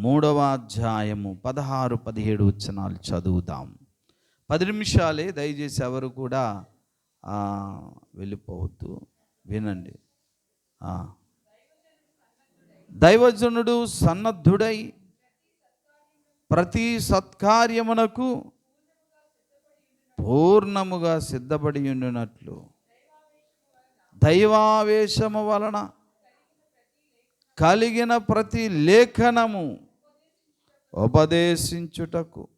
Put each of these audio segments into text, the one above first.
మూడవ అధ్యాయము పదహారు పదిహేడు వచనాలు చదువుదాం. పది నిమిషాలే దయచేసి ఎవరు కూడా వెళ్ళిపోవద్దు. వినండి. దైవజనుడు సన్నద్ధుడై ప్రతి సత్కార్యమునకు పూర్ణముగా సిద్ధపడి ఉండినట్లు. దైవావేశము వలన కలిగిన ప్రతి లేఖనము ఉపదేశించుటకు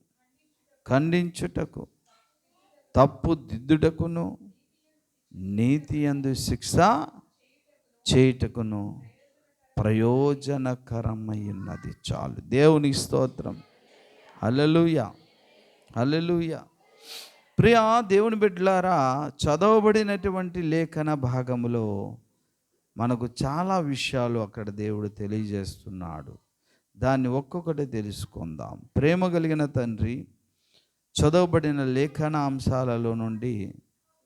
ఖండించుటకు తప్పు దిద్దుటకును నీతి అందు శిక్ష చేయుటకును ప్రయోజనకరమైనది చాలు. దేవునికి స్తోత్రం. హల్లెలూయ. హల్లెలూయ. ప్రియ దేవుని బిడ్డలారా చదవబడినటువంటి లేఖన భాగములో మనకు చాలా విషయాలు అక్కడ దేవుడు తెలియజేస్తున్నాడు. దాన్ని ఒక్కొక్కటి తెలుసుకుందాం. ప్రేమ కలిగిన తండ్రి చదవబడిన లేఖన అంశాలలో నుండి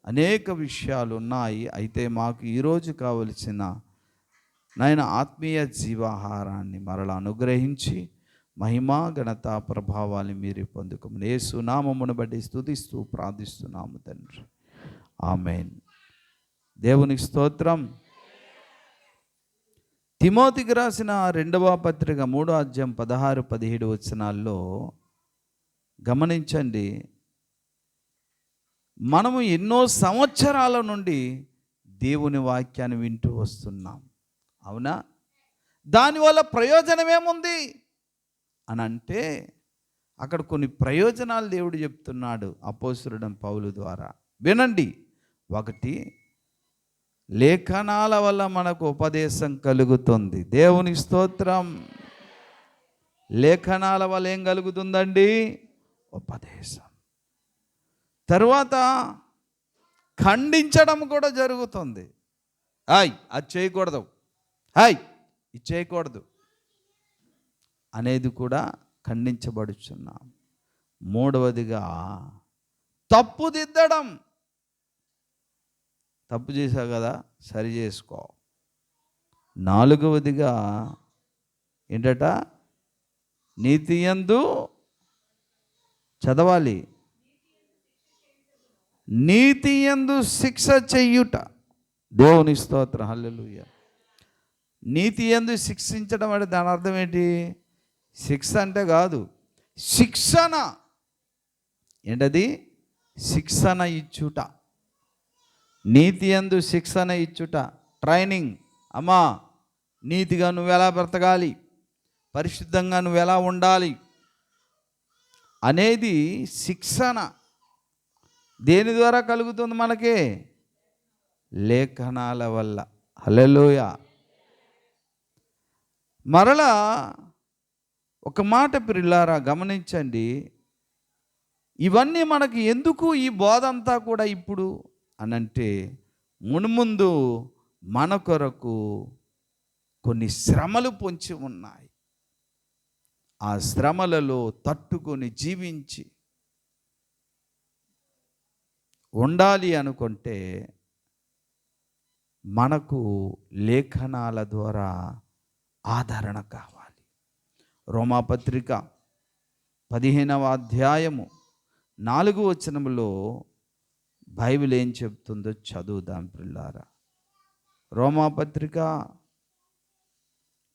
అనేక విషయాలు ఉన్నాయి. అయితే మాకు ఈరోజు కావలసిన నాయన ఆత్మీయ జీవాహారాన్ని మరలా అనుగ్రహించి మహిమా ఘనత ప్రభావాన్ని మీరు పొందుకోమని ఏ సునామమును బట్టి స్థుతిస్తూ ప్రార్థిస్తున్నాము తండ్రి. ఆమెన్. దేవునికి స్తోత్రం. తిమోతికి రాసిన రెండవ పత్రిక మూడో అధ్యాయం పదహారు పదిహేడు వచనాల్లో గమనించండి. మనము ఎన్నో సంవత్సరాల నుండి దేవుని వాక్యాన్ని వింటూ వస్తున్నాం. అవునా? దానివల్ల ప్రయోజనం ఏముంది? అని అంటే అక్కడ కొన్ని ప్రయోజనాలు దేవుడు చెప్తున్నాడు అపోసురుడం పౌలు ద్వారా. వినండి. ఒకటి లేఖనాల వల్ల మనకు ఉపదేశం కలుగుతుంది. దేవుని స్తోత్రం. లేఖనాల వల్ల ఏం కలుగుతుందండి? ఉపదేశం. తర్వాత ఖండించడం కూడా జరుగుతుంది. హాయ్ అది చేయకూడదు. హాయ్ ఇది చేయకూడదు. అనేది కూడా ఖండించబడుచున్నాం. మూడవదిగా తప్పుదిద్దడం. తప్పు చేశావు కదా సరి చేసుకో. నాలుగవదిగా ఏంటట? నీతి ఎందు చదవాలి. నీతి ఎందు శిక్ష చెయ్యుట దేవుని స్తోత్రం హల్లెలుయ్య నీతి ఎందు శిక్షించడం అంటే దాని అర్థం ఏంటి? శిక్ష అంటే కాదు శిక్షణ. ఏంటది? శిక్షణ ఇచ్చుట. నీతి ఎందు శిక్షణ ఇచ్చుట ట్రైనింగ్. అమ్మా నీతిగా నువ్వు ఎలా బ్రతకాలి? పరిశుద్ధంగా నువ్వు ఎలా ఉండాలి? అనేది శిక్షణ. దేని ద్వారా కలుగుతుంది మనకి? లేఖనాల వల్ల. హల్లెలూయ. మరలా ఒక మాట పిల్లారా గమనించండి. ఇవన్నీ మనకి ఎందుకు ఈ బోధ అంతా కూడా ఇప్పుడు అనంటే మునుముందు మన కొరకు కొన్ని శ్రమలు పొంచి ఉన్నాయి. ఆ శ్రమలలో తట్టుకొని జీవించి ఉండాలి అనుకుంటే మనకు లేఖనాల ద్వారా ఆదరణ కావాలి. రోమాపత్రిక పదిహేనవ అధ్యాయము నాలుగు వచనములో బైబిల్ ఏం చెప్తుందో చదువుదాం పిల్లారా రోమాపత్రిక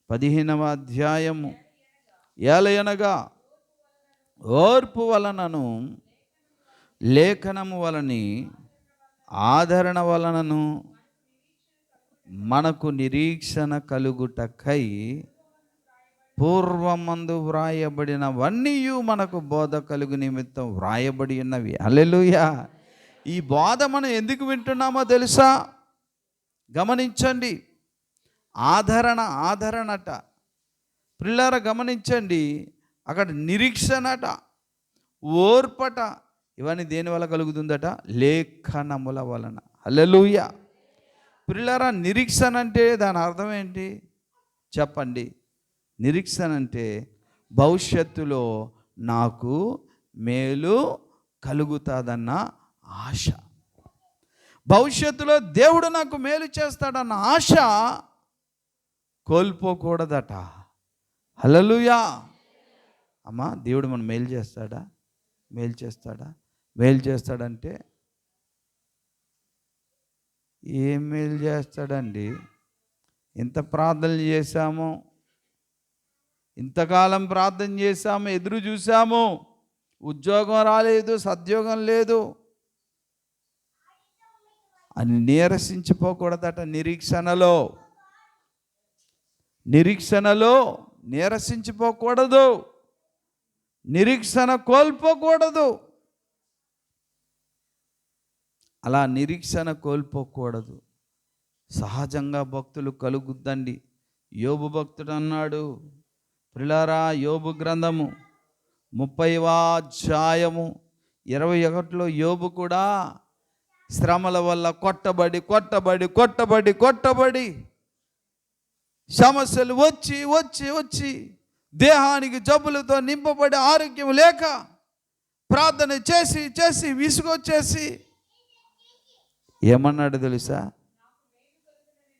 పదిహేనవ అధ్యాయము ఏలయనగా ఓర్పు వలనను లేఖనము వలని ఆదరణ వలనను మనకు నిరీక్షణ కలుగుటకై పూర్వమందు వ్రాయబడినవన్నీ మనకు బోధ కలుగు నిమిత్తం వ్రాయబడి ఉన్నవి. అల్లెలుయా ఈ బోధ మనం ఎందుకు వింటున్నామో తెలుసా? గమనించండి. ఆదరణ ఆదరణట. పిల్లర గమనించండి. అక్కడ నిరీక్షణట ఓర్పట ఇవన్నీ దేని వల్ల కలుగుతుందట? లేఖనముల వలన. అల్లెలుయ పిల్లర నిరీక్షణ అంటే దాని అర్థం ఏంటి? చెప్పండి. నిరీక్షణ అంటే భవిష్యత్తులో నాకు మేలు కలుగుతుందన్న ఆశ. భవిష్యత్తులో దేవుడు నాకు మేలు చేస్తాడన్న ఆశ కోల్పోకూడదట. హలలుయా అమ్మా దేవుడు మనం మేలు చేస్తాడా? మేలు చేస్తాడా? మేలు చేస్తాడంటే ఏం మేలు చేస్తాడండి? ఇంత ప్రార్థనలు చేశాము? ఇంతకాలం ప్రార్థన చేశాము ఎదురు చూసాము ఉద్యోగం రాలేదు సద్యోగం లేదు. అని నీరసించిపోకూడదట నిరీక్షణలో. నిరీక్షణలో నీరసించిపోకూడదు. నిరీక్షణ కోల్పోకూడదు. అలా నిరీక్షణ కోల్పోకూడదు. సహజంగా భక్తులు కలుగుద్దండి. యోబు భక్తుడు అన్నాడు ప్రిలారా యోబు గ్రంథము ముప్పైవా అధ్యాయము ఇరవై ఒకటిలో యోబు కూడా శ్రమల వల్ల కొట్టబడి కొట్టబడి కొట్టబడి కొట్టబడి. సమస్యలు వచ్చి వచ్చి వచ్చి దేహానికి జబ్బులతో నింపబడి ఆరోగ్యం లేక ప్రార్థన చేసి చేసి విసుగొచ్చేసి. ఏమన్నాడు తెలుసా?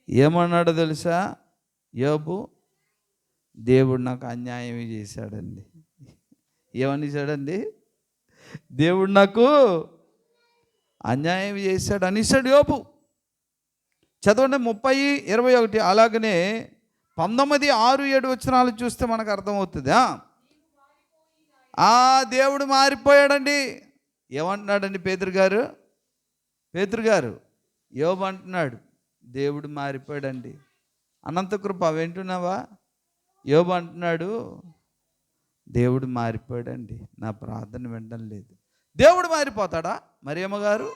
ఏమన్నాడు తెలుసా? యోబు దేవుడు నాకు అన్యాయం చేశాడండి. ఏమని చేశాడండి? దేవుడు నాకు అన్యాయం చేశాడు అనిసాడు యోపు చదవండి ముప్పై ఇరవై ఒకటి. అలాగనే పంతొమ్మిది ఆరు ఏడు వచనాలు చూస్తే మనకు అర్థమవుతుంది. ఆ? దేవుడు మారిపోయాడండి. ఏమంటున్నాడండి పేదరు గారు? పేదరు గారు యోబు అంటున్నాడు దేవుడు మారిపోయాడండి. అనంత కృప వింటున్నావా? యోబు అంటున్నాడు దేవుడు మారిపోయాడండి. నా ప్రార్థన వినడం లేదు. దేవుడు మారిపోతాడా? మరియమ్మ గారు?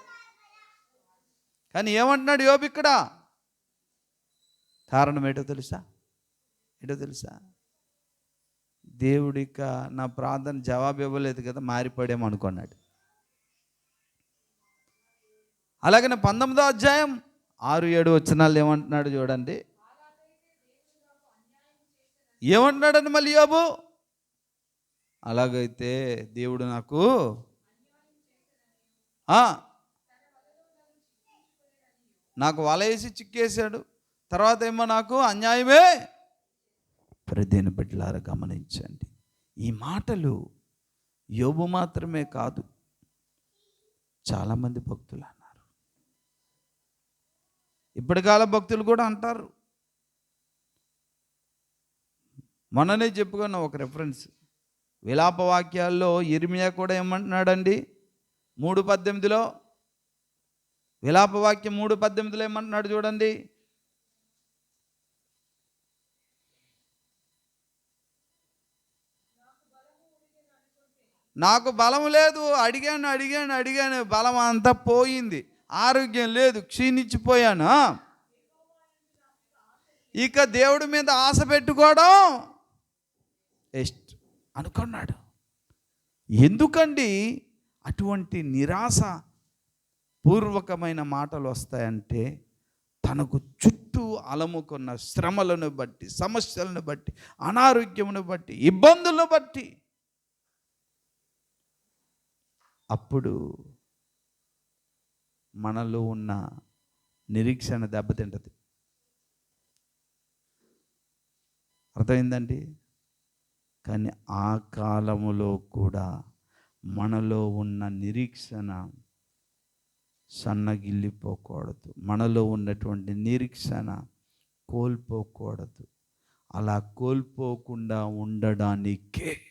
కానీ ఏమంటున్నాడు యోబు ఇక్కడ? కారణం ఏంటో తెలుసా? ఏంటో తెలుసా? దేవుడు ఇక నా ప్రార్థన జవాబు ఇవ్వలేదు కదా మారిపోయామనుకున్నాడు అలాగనే పంతొమ్మిదో అధ్యాయం ఆరు ఏడు వచ్చినాళ్ళు ఏమంటున్నాడు చూడండి. ఏమంటున్నాడండి మళ్ళీ యోబు? అలాగైతే దేవుడు నాకు నాకు వలేసి చిక్కేశాడు. తర్వాత ఏమో నాకు అన్యాయమే. ప్రదేని బిడ్డలారా గమనించండి. ఈ మాటలు యోబు మాత్రమే కాదు చాలామంది భక్తులు అన్నారు. ఇప్పటికాల భక్తులు కూడా అంటారు. మొన్ననే చెప్పుకున్న ఒక రెఫరెన్స్ విలాప వాక్యాల్లో ఇర్మియా కూడా ఏమంటున్నాడండి? మూడు పద్దెనిమిదిలో విలాప వాక్యం మూడు పద్దెనిమిదిలో ఏమంటున్నాడు చూడండి. నాకు బలం లేదు అడిగాను అడిగాను అడిగాను బలం అంతా పోయింది ఆరోగ్యం లేదు క్షీణించిపోయాను. ఇక దేవుడి మీద ఆశ పెట్టుకోవడం ఎస్ట్ అనుకున్నాడు. ఎందుకండి? అటువంటి నిరాశ పూర్వకమైన మాటలు వస్తాయంటే తనకు చుట్టూ అలముకున్న శ్రమలను బట్టి సమస్యలను బట్టి అనారోగ్యమును బట్టి ఇబ్బందులను బట్టి అప్పుడు మనలో ఉన్న నిరీక్షణ దెబ్బతింటది. అర్థమైందండి? కానీ ఆ కాలములో కూడా మనలో ఉన్న నిరీక్షణ సన్నగిల్లిపోకూడదు. మనలో ఉన్నటువంటి నిరీక్షణ కోల్పోకూడదు. అలా కోల్పోకుండా ఉండడానికే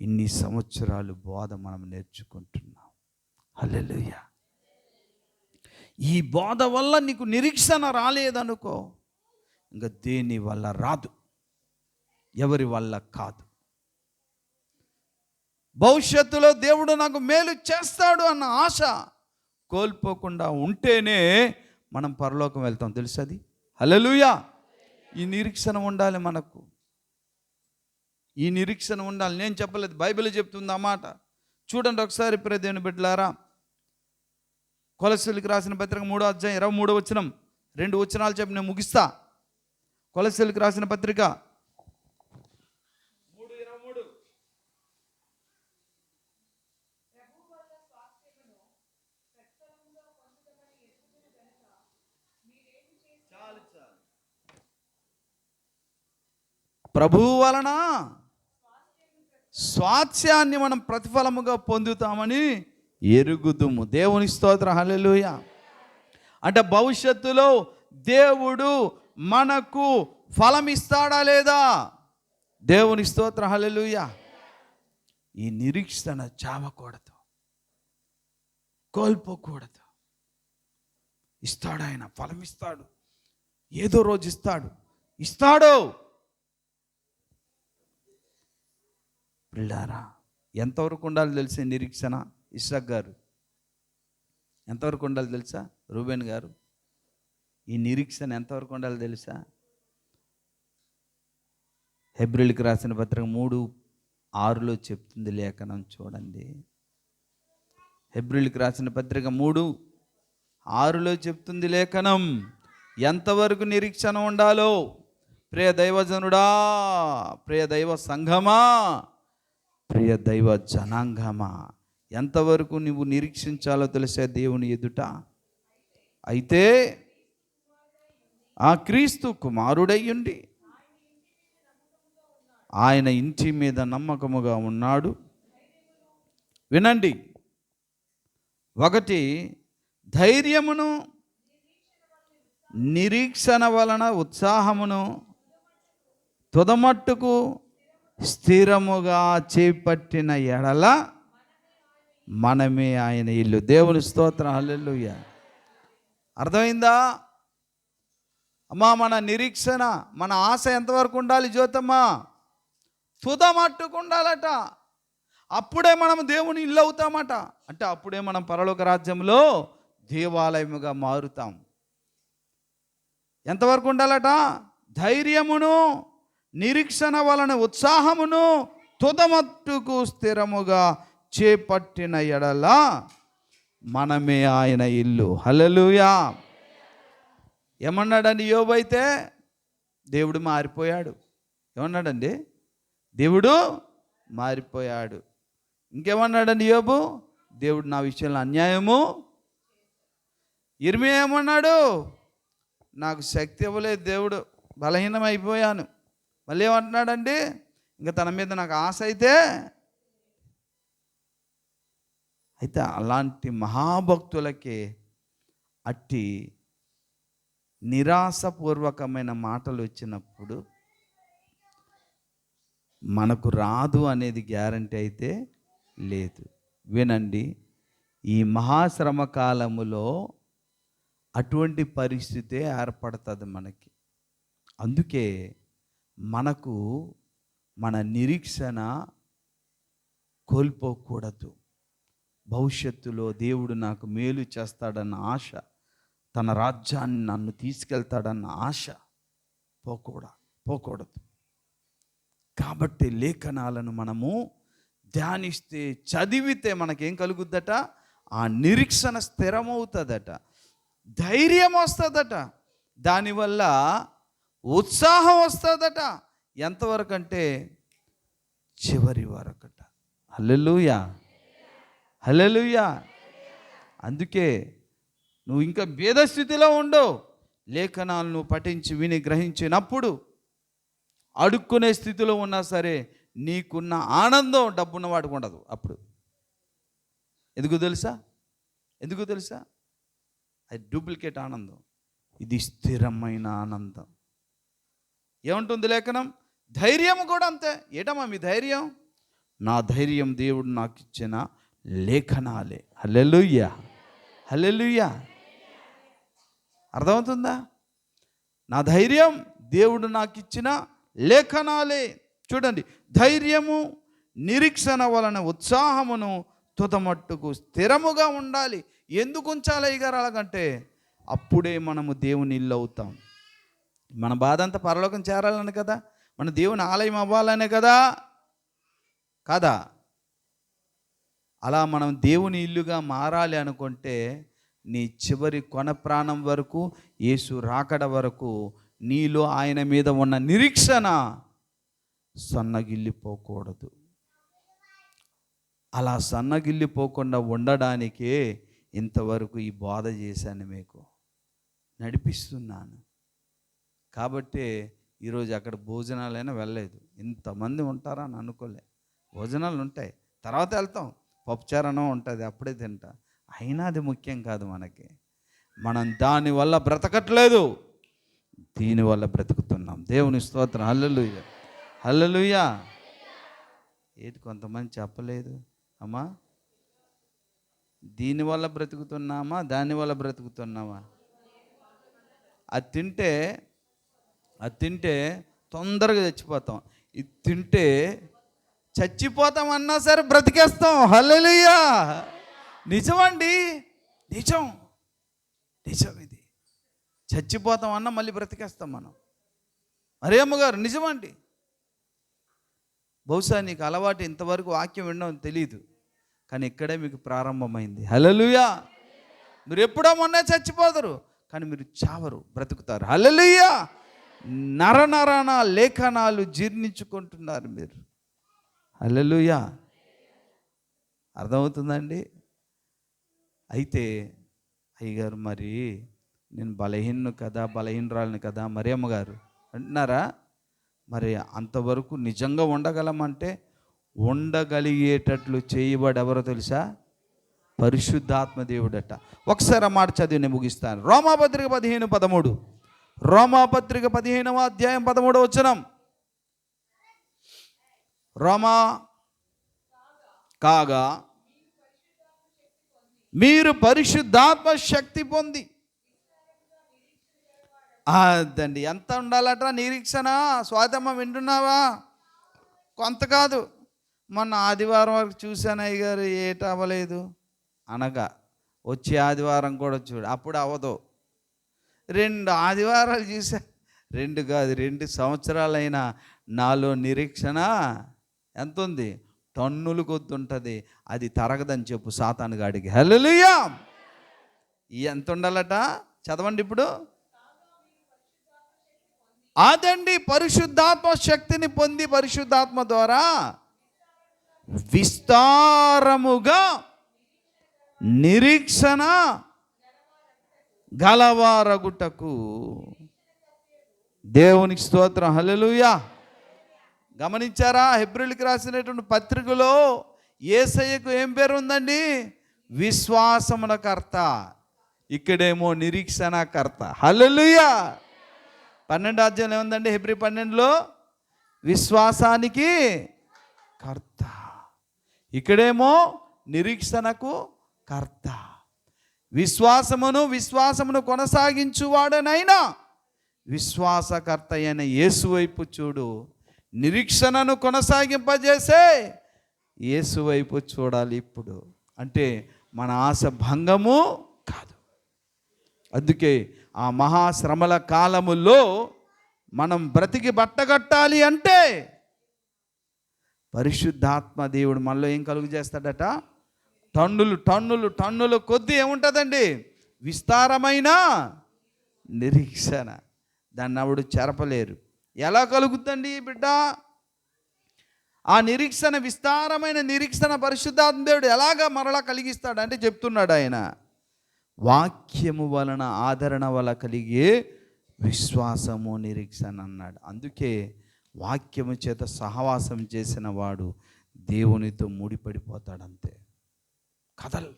ఇన్ని సంవత్సరాలు బోధ మనం నేర్చుకుంటున్నాం. హల్లెలూయా. ఈ బోధ వల్ల నీకు నిరీక్షణ రాలేదనుకో ఇంకా దేని వల్ల రాదు? ఎవరి వల్ల కాదు? భవిష్యత్తులో దేవుడు నాకు మేలు చేస్తాడు అన్న ఆశ కోల్పోకుండా ఉంటేనే మనం పరలోకం వెళ్తాం. తెలుసది హలలుయా ఈ నిరీక్షణ ఉండాలి మనకు. ఈ నిరీక్షణ ఉండాలి. నేను చెప్పలేదు. బైబిల్ చెప్తుంది ఆ మాట. చూడండి ఒకసారి ప్రదేవుని బిడ్డలారా. కొలసీలకు రాసిన పత్రిక మూడో అధ్యాయం ఇరవై మూడో వచ్చినం రెండు వచనాలు చెప్పి నేను ముగిస్తా. కొలసీలకు రాసిన పత్రిక ప్రభువు వలన స్వాస్యాన్ని మనం ప్రతిఫలముగా పొందుతామని ఎరుగుదుము. దేవుని స్తోత్ర. హలెలుయ అంటే భవిష్యత్తులో దేవుడు మనకు ఫలం ఇస్తాడా లేదా? దేవుని స్తోత్ర. హలెలుయ ఈ నిరీక్షణ చావకూడదు. కోల్పోకూడదు. ఇస్తాడు ఆయన ఫలం ఇస్తాడు ఏదో రోజు ఇస్తాడు. ఇస్తాడు. పిల్లారా ఎంతవరకు ఉండాలి తెలిసే నిరీక్షణ ఇస్రాక్ గారు. ఎంతవరకు ఉండాలి తెలుసా? రూబేన్ గారు. ఈ నిరీక్షణ ఎంతవరకు ఉండాలి తెలుసా? హెబ్రిల్కి రాసిన పత్రిక మూడు ఆరులో చెప్తుంది లేఖనం చూడండి. హెబ్రిల్కి రాసిన పత్రిక మూడు ఆరులో చెప్తుంది లేఖనం. ఎంతవరకు నిరీక్షణ ఉండాలో? ప్రియ దైవజనుడా ప్రియ దైవ సంఘమా ప్రియ దైవ జనాంగమా ఎంతవరకు నువ్వు నిరీక్షించాలో తెలిసే దేవుని ఎదుట? అయితే ఆ క్రీస్తు కుమారుడయ్యుండి ఆయన ఇంటి మీద నమ్మకముగా ఉన్నాడు. వినండి ఒకటి ధైర్యమును నిరీక్షణ వలన ఉత్సాహమును తుదమట్టుకు స్థిరముగా చేపట్టిన ఎడల మనమే ఆయన ఇల్లు. దేవుని స్తోత్రం. హల్లెలూయ. అర్థమైందా? అమ్మా మన నిరీక్షణ మన ఆశ ఎంతవరకు ఉండాలి జ్యోతమ్మా? తుదమట్టుకు ఉండాలట. అప్పుడే మనం దేవుని ఇల్లు అవుతామట. అంటే అప్పుడే మనం పరలోక రాజ్యంలో దేవాలయముగా మారుతాం. ఎంతవరకు ఉండాలట? ధైర్యమును నిరీక్షణ వలన ఉత్సాహమును తుదమట్టుకు స్థిరముగా చేపట్టిన ఎడల మనమే ఆయన ఇల్లు. హలలుయా ఏమన్నాడండి యోబు అయితే? దేవుడు మారిపోయాడు. ఏమన్నాడండి? దేవుడు మారిపోయాడు. ఇంకేమన్నాడండి యోబు? దేవుడు నా విషయంలో అన్యాయము? ఇర్మి ఏమన్నాడు? నాకు శక్తి ఇవ్వలేదు దేవుడు. బలహీనం అయిపోయాను మళ్ళీ ఏమంటున్నాడండి? ఇంకా తన మీద నాకు ఆశ అయితే అయితే అలాంటి మహాభక్తులకే అట్టి నిరాశపూర్వకమైన మాటలు వచ్చినప్పుడు మనకు రాదు అనేది గ్యారంటీ అయితే లేదు. వినండి ఈ మహాశ్రమ కాలములో అటువంటి పరిస్థితే ఏర్పడుతుంది మనకి. అందుకే మనకు మన నిరీక్షణ కోల్పోకూడదు. భవిష్యత్తులో దేవుడు నాకు మేలు చేస్తాడన్న ఆశ తన రాజ్యాన్ని నన్ను తీసుకెళ్తాడన్న ఆశ పోకూడదు పోకూడదు. కాబట్టి లేఖనాలను మనము ధ్యానిస్తే చదివితే మనకేం కలుగుద్దట? ఆ నిరీక్షణ స్థిరమవుతుందట. ధైర్యం వస్తుందట. దానివల్ల ఉత్సాహం వస్తుందట. ఎంతవరకు అంటే చివరి వరకట. హల్లెలుయా. హల్లెలుయా. అందుకే నువ్వు ఇంకా భేదస్థితిలో ఉండవు. లేఖనాలను పఠించి విని గ్రహించినప్పుడు అడుక్కునే స్థితిలో ఉన్నా సరే నీకున్న ఆనందం డబ్బున్న వాడికి ఉండదు అప్పుడు. ఎందుకు తెలుసా? ఎందుకు తెలుసా? అది డూప్లికేట్ ఆనందం. ఇది స్థిరమైన ఆనందం. ఏముంటుంది లేఖనం? ధైర్యం కూడా అంతే. ఏటమ్మా మీ ధైర్యం? నా ధైర్యం దేవుడు నాకు ఇచ్చిన లేఖనాలే. హల్లెలూయా. హల్లెలూయా. అర్థమవుతుందా? నా ధైర్యం దేవుడు నాకు ఇచ్చిన లేఖనాలే. చూడండి ధైర్యము నిరీక్షణ వలన ఉత్సాహమును తుతమట్టుకు స్థిరముగా ఉండాలి. ఎందుకు ఉంచాలి అయ్యగారు అలాగంటే? అప్పుడే మనము దేవుని ఇల్లు అవుతాం. మన బాధ అంతా పరలోకం చేరాలని కదా? మన దేవుని ఆలయం అవ్వాలనే కదా? కాదా? అలా మనం దేవుని ఇల్లుగా మారాలి అనుకుంటే నీ చివరి కొన ప్రాణం వరకు యేసు రాకడ వరకు నీలో ఆయన మీద ఉన్న నిరీక్షణ సన్నగిల్లిపోకూడదు. అలా సన్నగిల్లిపోకుండా ఉండడానికే ఇంతవరకు ఈ బోధ చేశాను మీకు. నడిపిస్తున్నాను. కాబట్టి ఈరోజు అక్కడ భోజనాలైనా వెళ్ళలేదు. ఇంతమంది ఉంటారా అని అనుకోలే. భోజనాలు ఉంటాయి. తర్వాత వెళ్తాం. పప్పుచారణం ఉంటుంది అప్పుడే తింటా. అయినా అది ముఖ్యం కాదు మనకి. మనం దానివల్ల బ్రతకట్లేదు. దీనివల్ల బ్రతుకుతున్నాం. దేవుని స్తోత్రం. హల్లెలూయ. హల్లెలూయ. ఏది కొంతమంది చెప్పలేదు? అమ్మా దీనివల్ల బ్రతుకుతున్నామా? దానివల్ల బ్రతుకుతున్నామా? అది తింటే అది తింటే తొందరగా చచ్చిపోతాం. ఇది తింటే చచ్చిపోతాం అన్నా సరే బ్రతికేస్తాం. హల్లెలుయ్యా నిజమండి. నిజం. నిజం ఇది. చచ్చిపోతాం అన్నా మళ్ళీ బ్రతికేస్తాం మనం. అరే అమ్మగారు నిజమండి. బహుశా నీకు అలవాటు ఇంతవరకు వాక్యం వినడం తెలియదు కానీ ఇక్కడే మీకు ప్రారంభమైంది. హలలుయా మీరు ఎప్పుడో మొన్నే చచ్చిపోతారు. కానీ మీరు చావరు బ్రతుకుతారు. హల్లెలూయా! నర నరన లేఖనాలు జీర్ణించుకుంటున్నారు మీరు. హల్లెలూయా. అర్థమవుతుందండి? అయితే అయ్యగారు మరి నేను బలహీను కదా బలహీనరాలను కదా మరి అమ్మగారు అంటున్నారా? మరి అంతవరకు నిజంగా ఉండగలమంటే ఉండగలిగేటట్లు చేయబడి ఎవరో తెలుసా? పరిశుద్ధాత్మ దేవుడట. ఒకసారి మాట చదివి నేను ముగిస్తాను. రోమాపత్రిక పదిహేను పదమూడు. రోమాపత్రిక పదిహేనవ అధ్యాయం పదమూడవ వచనం. రోమా కాగా మీరు పరిశుద్ధాత్మ శక్తి పొంది. అదండి. ఎంత ఉండాలట నిరీక్షణ? స్వాతమ్మ వింటున్నావా? కొంత కాదు. మొన్న ఆదివారం వరకు చూశాను అయ్య గారు ఏట అవ్వలేదు అనగా వచ్చే ఆదివారం కూడా చూడు. అప్పుడు అవ్వదు. రెండు ఆదివారాలు చూసా రెండు కాదు రెండు సంవత్సరాలైన నాలో నిరీక్షణ ఎంత ఉంది టన్నులు కొద్ది ఉంటుంది. అది తరగదని చెప్పు సాతాను గాడికి. హల్లెలూయా! ఎంత ఉండాలట? చదవండి ఇప్పుడు. అదండి పరిశుద్ధాత్మ శక్తిని పొంది పరిశుద్ధాత్మ ద్వారా విస్తారముగా నిరీక్షణ గలవారగుటకు దేవునికి స్తోత్రం. హల్లెలూయా. గమనించారా? హెబ్రిల్కి రాసినటువంటి పత్రికలో ఏసయ్యకు ఏం పేరు ఉందండి? విశ్వాసమున కర్త ఇక్కడేమో నిరీక్షణ కర్త హల్లెలూయా. పన్నెండు అధ్యాయం ఏముందండి? హెబ్రి పన్నెండులో? విశ్వాసానికి కర్త. ఇక్కడేమో నిరీక్షణకు కర్త. విశ్వాసమును విశ్వాసమును కొనసాగించువాడనైనా విశ్వాసకర్త అయిన యేసు వైపు చూడు నిరీక్షణను కొనసాగింపజేసే యేసు వైపు చూడాలి ఇప్పుడు. అంటే మన ఆశ భంగము కాదు. అందుకే ఆ మహాశ్రమల కాలములో మనం బ్రతికి బట్టగట్టాలి అంటే పరిశుద్ధాత్మ దేవుడు మనలో ఏం కలుగు చేస్తాడట? టన్నులు టన్నులు టన్నులు కొద్ది ఏముంటుందండి? విస్తారమైన నిరీక్షణ. దాన్ని ఆవిడ చెరపలేరు. ఎలా కలుగుతుందండి బిడ్డ? ఆ నిరీక్షణ విస్తారమైన నిరీక్షణ పరిశుద్ధాత్మ దేవుడు ఎలాగా మరలా కలిగిస్తాడు అంటే చెప్తున్నాడు ఆయన. వాక్యము వలన ఆదరణ వల్ల కలిగే విశ్వాసము నిరీక్షణ అన్నాడు. అందుకే వాక్యము చేత సహవాసం చేసిన వాడు దేవునితో ముడిపడిపోతాడంతే. కథలు.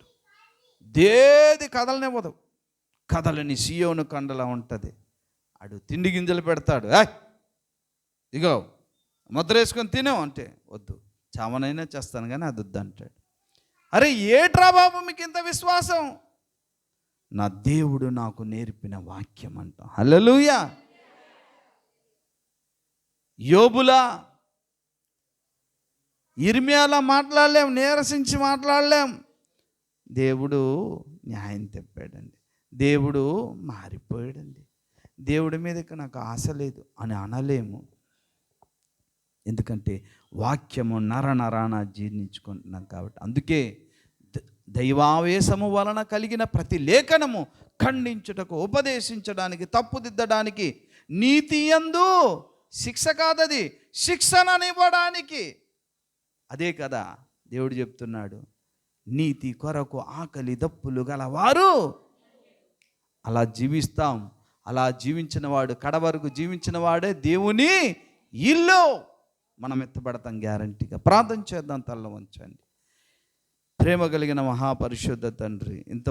దేది కథలనివ్వదు. కథలని సియోను కండలా ఉంటుంది. ఆడు తిండి గింజలు పెడతాడు. "ఏయ్, ఇగో ముద్ర వేసుకొని తినే అంటే వద్దు. చామనైనా చేస్తాను కానీ అది వద్దు అంటాడు. అరే ఏట్రా బాబు మీకు ఇంత విశ్వాసం? నా దేవుడు నాకు నేర్పిన వాక్యం అంట. హలలుయా యోబులా ఇర్మియాలా మాట్లాడలేం నీరసించి మాట్లాడలేం. దేవుడు న్యాయం తెప్పాడండి. దేవుడు మారిపోయాడండి. దేవుడి మీద ఇక నాకు ఆశ లేదు అని అనలేము. ఎందుకంటే వాక్యము నర నరాన జీర్ణించుకుంటున్నాం కాబట్టి. అందుకే దైవావేశము వలన కలిగిన ప్రతి లేఖనము ఖండించుటకు ఉపదేశించడానికి తప్పుదిద్దడానికి నీతి యందు శిక్ష కాదది శిక్షణనివ్వడానికి. అదే కదా దేవుడు చెప్తున్నాడు. నీతి కొరకు ఆకలి దప్పులు గలవారు. అలా జీవిస్తాం. అలా జీవించిన వాడు కడ వరకు జీవించిన వాడే దేవుని ఇల్లు. మనం ఎత్తబడతాం గ్యారంటీగా. ప్రార్థన చేద్దాం తల్ల వంచండి. ప్రేమ కలిగిన మహాపరిశుద్ధ తండ్రి ఇంత